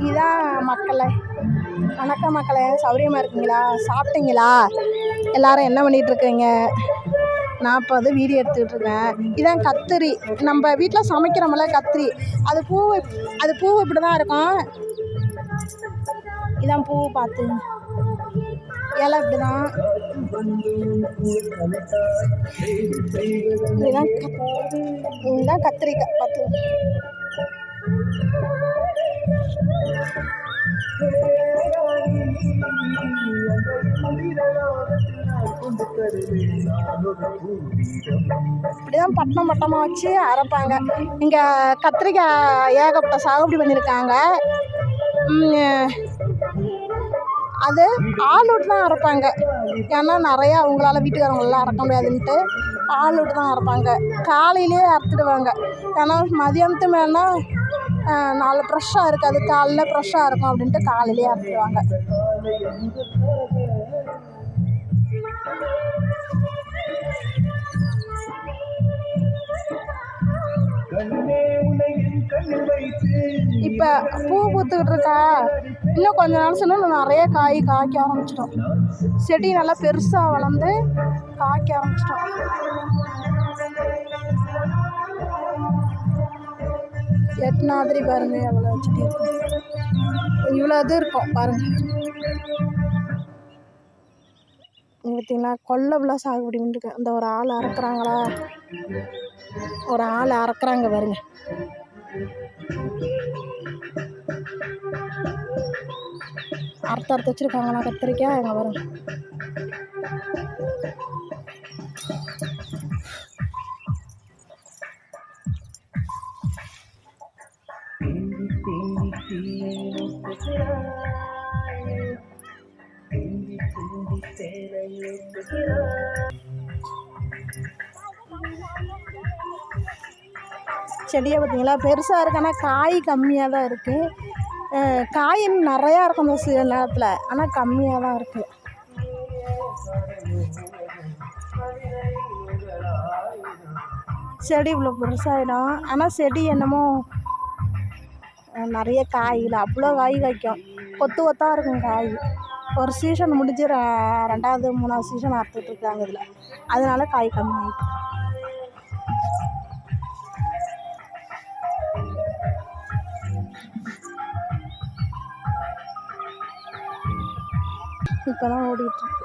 இதான் மக்களை. வணக்கம் மக்களை. சௌரியமாக இருக்கீங்களா? சாப்பிட்டீங்களா? எல்லாரும் என்ன பண்ணிகிட்ருக்கீங்க நான் இப்போ வந்து வீடியோ எடுத்துக்கிட்டு இருக்கேன். இதான் கத்திரி. நம்ம வீட்டில் சமைக்கிறோம்ல கத்திரி. அது பூ அது பூ இப்படி தான் இருக்கும். இதான் பூ பார்த்து இலை இப்படி தான் இதுதான் கத்- இதுதான் கத்திரிக்காய். பார்த்து இப்படிதான் பட்டம் பட்டமாக வச்சு அரைப்பாங்க. இங்கே கத்திரிக்காய் ஏகப்பட்ட சாகுபடி பண்ணியிருக்காங்க. அது ஆள் விட்டு தான் அரைப்பாங்க. ஏன்னா நிறையா அவங்களால வீட்டுக்காரவங்களாம் அறக்க முடியாதுன்ட்டு ஆள் விட்டு தான் அரைப்பாங்க. காலையிலேயே அறுத்துடுவாங்க ஏன்னா மதியானத்து மேலே நாலு ஃப்ரெஷ்ஷாக இருக்காது காலைல ஃப்ரெஷ்ஷாக இருக்கும் அப்படின்ட்டு காலையிலே வைத்து. இப்போ பூ பூத்துக்கிட்டு இருக்கா? இன்னும் கொஞ்ச நாள் சொன்னால் நிறைய காய் காய்க்க ஆரம்பிச்சிடும். செடி நல்லா பெருசாக வளர்ந்து காய்க்க எட்டு எட்நாதிரி பாருங்க எவ்வளோ செடி இருக்கும் இவ்வளோ இது இருக்கும் பாருங்க. பார்த்தீங்களா கொல்லப்புல சாகுபடி பண்ணிருக்கு. அந்த ஒரு ஆள் அறக்குறாங்களா? ஒரு ஆள் அறக்குறாங்க பாருங்க. அறுத்து அறுத்து வச்சுருக்காங்களா கத்திரிக்காய்? அங்கே பாருங்க. தேங்கி தேங்கி தேங்கி தேங்கி செடியை பார்த்தீங்களா? பெருசாக இருக்கு ஆனால் காய் கம்மியாக தான் இருக்குது காய் நிறையா இருக்கும் இந்த சில நேரத்தில். ஆனால் கம்மியாக தான் இருக்குது செடி இவ்வளோ பெருசாகிடும் ஆனால் செடி என்னமோ நிறைய காய் அவ்வளோ காய் காய்க்கும். கொத்து கொத்தாக இருக்கும் காய். ஒரு சீசன் முடிஞ்சு ரெ- ரெண்டாவது மூணாவது சீசன் அறுத்துட்ருக்காங்க இதில். அதனால காய் கம்மியாயிட்டு. இப்போ தான் ஓடிட்டுருக்கு